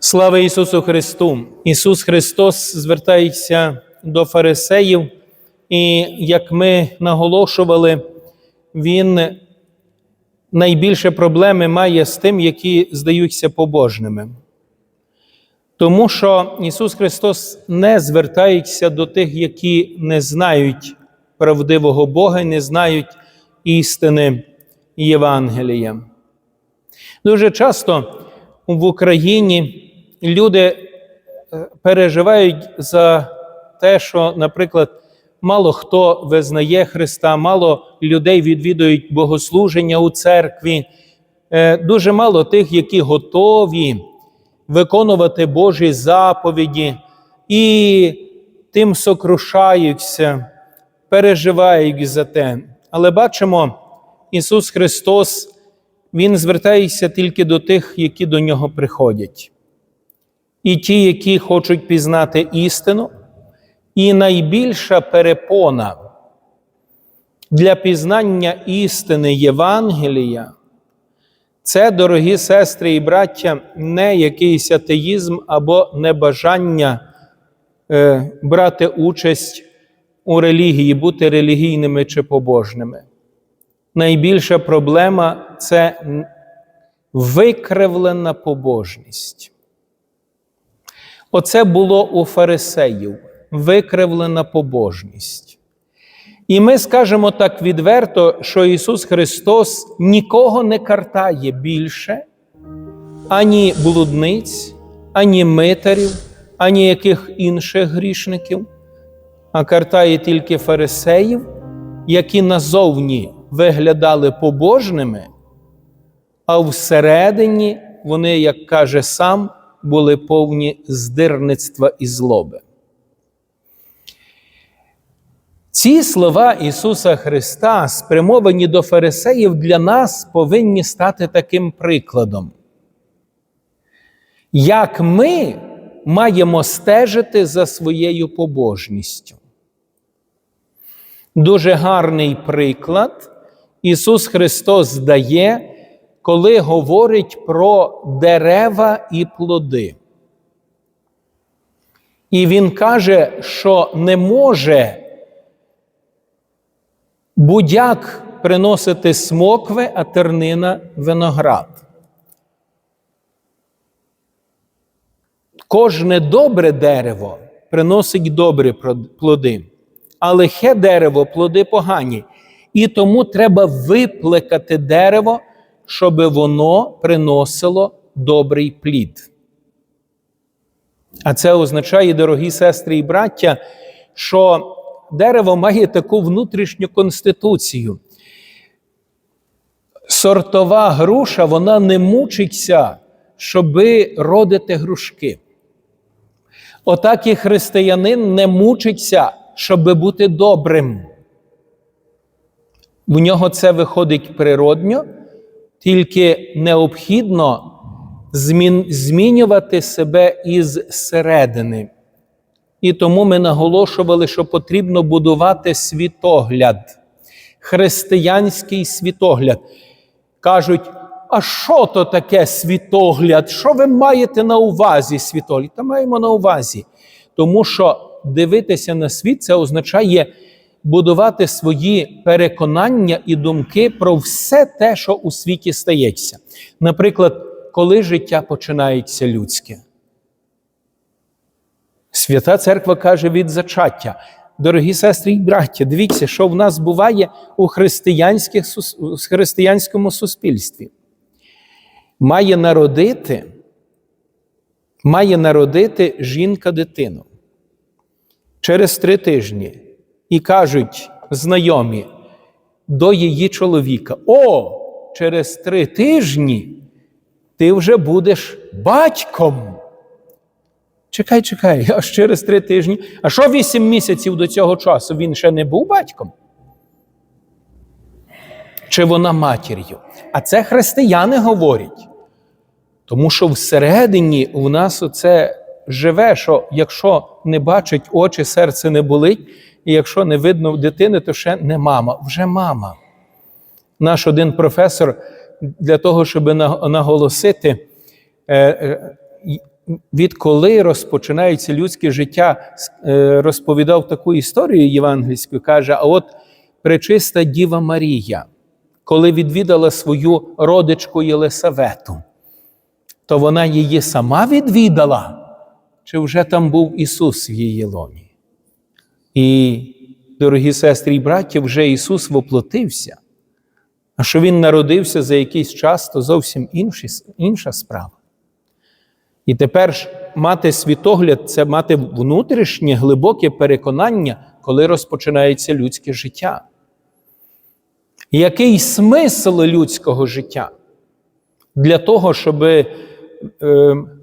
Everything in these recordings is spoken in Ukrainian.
Слава Ісусу Христу! Ісус Христос звертається до фарисеїв, і як ми наголошували, Він найбільше проблеми має з тим, які здаються побожними. Тому що Ісус Христос не звертається до тих, які не знають правдивого Бога, не знають істини Євангелія. Дуже часто в Україні люди е, переживають за те, що, наприклад, мало хто визнає Христа, мало людей відвідують богослуження у церкві, Е, дуже мало тих, які готові виконувати Божі заповіді і тим сокрушаються, переживають за те. Але бачимо, Ісус Христос, Він звертається тільки до тих, які до Нього приходять. І ті, які хочуть пізнати істину, і найбільша перепона для пізнання істини Євангелія це, дорогі сестри і браття, не якийсь атеїзм або небажання е, брати участь у релігії, бути релігійними чи побожними. Найбільша проблема це викривлена побожність. Оце було у фарисеїв викривлена побожність. І ми скажемо так відверто, що Ісус Христос нікого не картає більше, ані блудниць, ані митарів, ані яких інших грішників, а картає тільки фарисеїв, які назовні виглядали побожними, а всередині вони, як каже сам, були повні здирництва і злоби. Ці слова Ісуса Христа, спрямовані до фарисеїв, для нас повинні стати таким прикладом. Як ми маємо стежити за своєю побожністю? Дуже гарний приклад Ісус Христос дає, коли говорить про дерева і плоди. І Він каже, що не може будяк приносити смокви, а тернина виноград. Кожне добре дерево приносить добрі плоди, а лихе дерево плоди погані. І тому треба виплекати дерево, щоб воно приносило добрий плід. А це означає, дорогі сестри і браття, що дерево має таку внутрішню конституцію. Сортова груша, вона не мучиться, щоби родити грушки. Отак і християнин не мучиться, щоби бути добрим. В нього це виходить природньо, тільки необхідно змінювати себе із середини. І тому ми наголошували, що потрібно будувати світогляд, християнський світогляд. Кажуть, а що то таке світогляд? Що ви маєте на увазі світогляд? Та маємо на увазі. Тому що дивитися на світ це означає будувати свої переконання і думки про все те, що у світі стається. Наприклад, коли життя починається людське. Свята Церква каже від зачаття. Дорогі сестри і браття, дивіться, що в нас буває у християнських, християнському суспільстві. Має народити, має народити жінка дитину через три тижні і кажуть знайомі до її чоловіка: О, через три тижні ти вже будеш батьком. Чекай, чекай, аж через три тижні. А що вісім місяців до цього часу він ще не був батьком? Чи вона матір'ю? А це християни говорять. Тому що всередині у нас оце живе, що якщо не бачить очі, серце не болить, і якщо не видно дитини, то ще не мама, вже мама. Наш один професор для того, щоб наголосити, відколи розпочинається людське життя, е, розповідав таку історію євангельську, каже: а от пречиста Діва Марія, коли відвідала свою родичку Єлисавету, то вона її сама відвідала, чи вже там був Ісус в її лоні? І, дорогі сестри і браті, вже Ісус воплотився. А що Він народився за якийсь час, то зовсім інші, інша справа. І тепер ж мати світогляд це мати внутрішнє глибоке переконання, коли розпочинається людське життя. Який смисл людського життя? Для того, щоб е,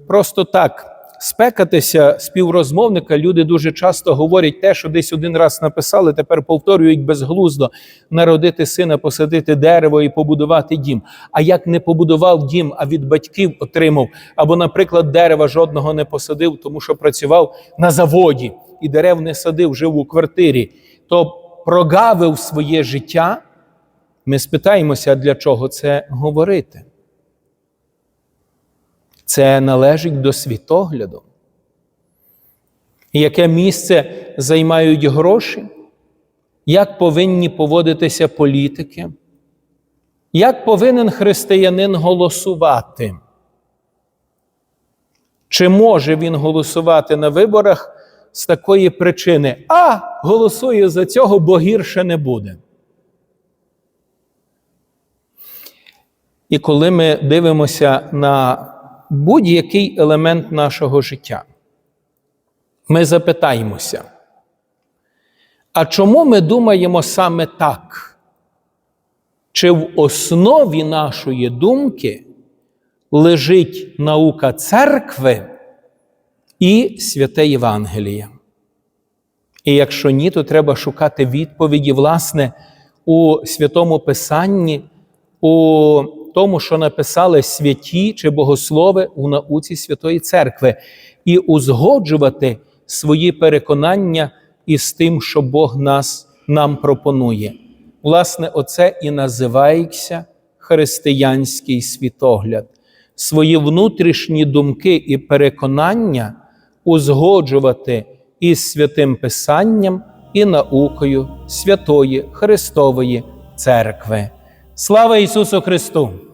просто так спекатися співрозмовника, люди дуже часто говорять те, що десь один раз написали, тепер повторюють безглуздо народити сина, посадити дерево і побудувати дім. А як не побудував дім, а від батьків отримав, або, наприклад, дерева жодного не посадив, тому що працював на заводі і дерев не садив, жив у квартирі, то прогавив своє життя. Ми спитаємося, для чого це говорити. Це належить до світогляду. Яке місце займають гроші? Як повинні поводитися політики? Як повинен християнин голосувати? Чи може він голосувати на виборах з такої причини? А, голосую за цього, бо гірше не буде. І коли ми дивимося на будь-який елемент нашого життя, ми запитаємося, а чому ми думаємо саме так? Чи в основі нашої думки лежить наука церкви і святе Євангеліє? І якщо ні, то треба шукати відповіді, власне, у святому Писанні, у тому, що написали святі чи богослови у науці Святої Церкви, і узгоджувати свої переконання із тим, що Бог нас, нам пропонує. Власне, оце і називається християнський світогляд. Свої внутрішні думки і переконання узгоджувати із святим Писанням і наукою Святої Христової Церкви. Слава Ісусу Христу!